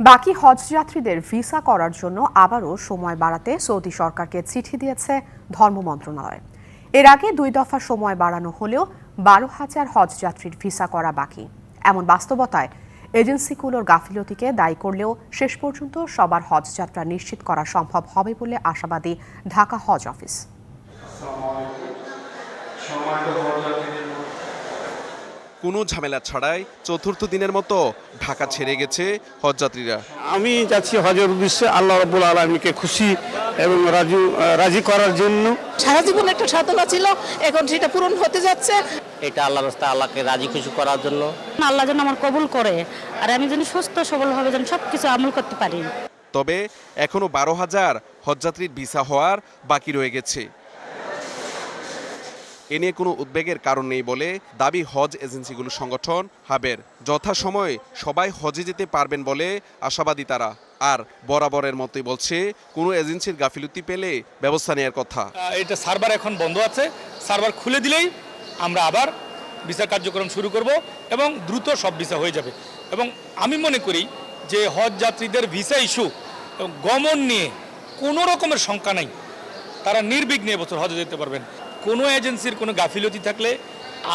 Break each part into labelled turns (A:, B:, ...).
A: বাকি হজ যাত্রীদের ভিসা করার জন্য আবারও সময় বাড়াতে সৌদি সরকারকে চিঠি দিয়েছে ধর্ম মন্ত্রণালয়। এর আগে দুই দফা সময় বাড়ানো হলেও বারো হাজার হজ যাত্রীর ভিসা করা বাকি। এমন বাস্তবতায় এজেন্সিগুলোর গাফিলতিকে দায়ী করলেও শেষ পর্যন্ত সবার হজ যাত্রা নিশ্চিত করা সম্ভব হবে বলে আশাবাদী ঢাকা হজ অফিস।
B: কোনো ঝামেলা ছাড়াই চতুর্থ দিনের মতো ঢাকা ছেড়ে গেছে হজযাত্রীরা।
C: আমি যাচ্ছি হজের উদ্দেশ্যে আল্লাহ রব্বুল আলমীকে খুশি এবং রাজু রাজি করার জন্য।
D: সারা জীবন একটা সাধনা ছিল এখন সেটা পূরণ হতে যাচ্ছে।
E: এটা আল্লাহ রাস্তায় আল্লাহকে রাজি খুশি করার জন্য।
F: আল্লাহ যেন আমার কবুল করে আর আমি যেন সুস্থ সবলভাবে যেন সব কিছু আমল করতে পারি।
B: তবে এখনও বারো হাজার হজযাত্রীর ভিসা হওয়ার বাকি রয়ে গেছে। এ নিয়ে কোনো উদ্বেগের কারণ নেই বলে দাবি হজ এজেন্সিগুলো সংগঠন হাবের। যথাসময়ে সবাই হজে যেতে পারবেন বলে আশাবাদী তারা। আর বরাবরের মতোই বলছে, কোনো এজেন্সির গাফিলতি পেলে ব্যবস্থা নেওয়ার কথা।
G: এটা সার্ভার এখন বন্ধ আছে। সার্ভার খুলে দিলেই আমরা আবার ভিসা কার্যক্রম শুরু করব এবং দ্রুত সব ভিসা হয়ে যাবে। এবং আমি মনে করি যে হজ যাত্রীদের ভিসা ইস্যু গমন নিয়ে কোনো রকমের শঙ্কা নাই। তারা নির্বিঘ্নে এবছর হজে যেতে পারবেন। কোনো এজেন্সির কোনো গাফিলতি থাকলে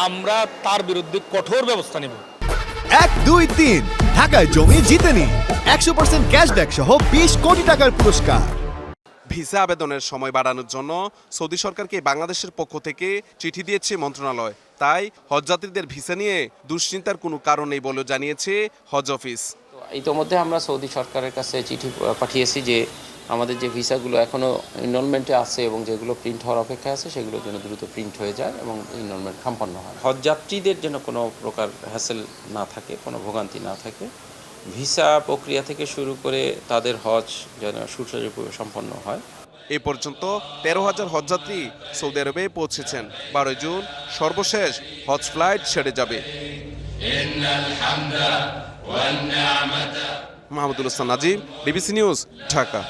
G: আমরা তার বিরুদ্ধে কঠোর ব্যবস্থা নেব।
H: এক দুই তিন। ঢাকায় জমি জিতে নিন একশো পার্সেন্ট ক্যাশব্যাক সহ বিশ কোটি টাকার পুরস্কার।
B: ভিসা আবেদনের সময় বাড়ানোর জন্য সৌদি সরকারকে বাংলাদেশের পক্ষ থেকে চিঠি দিয়েছে মন্ত্রণালয়। তাই হজযাত্রীদের ভিসা নিয়ে দুশ্চিন্তার কোনো কারণ নেই বলেও জানিয়েছে হজ অফিস।
E: ইতোমধ্যে আমরা সৌদি সরকারের কাছে চিঠি পাঠিয়েছি যে আমাদের যে ভিসাগুলো এখনও ইনরোলমেন্টে আছে এবং যেগুলো প্রিন্ট হওয়ার অপেক্ষা আছে সেগুলো যেন দ্রুত প্রিন্ট হয়ে যায় এবং ইনরোলমেন্ট সম্পন্ন হয়। হজযাত্রীদের যেন কোনো প্রকার হ্যাসেল না থাকে কোনো ভোগান্তি না থাকে ভিসা প্রক্রিয়া থেকে শুরু করে তাদের হজ যেন সুচারুরূপে সম্পন্ন হয়।
B: এ পর্যন্ত তেরো হাজার হজযাত্রী সৌদি আরবে পৌঁছেছেন। বারোই জুন সর্বশেষ হজ ফ্লাইট ছেড়ে যাবে। Mahmudul Hasan Nazim BBC news Dhaka.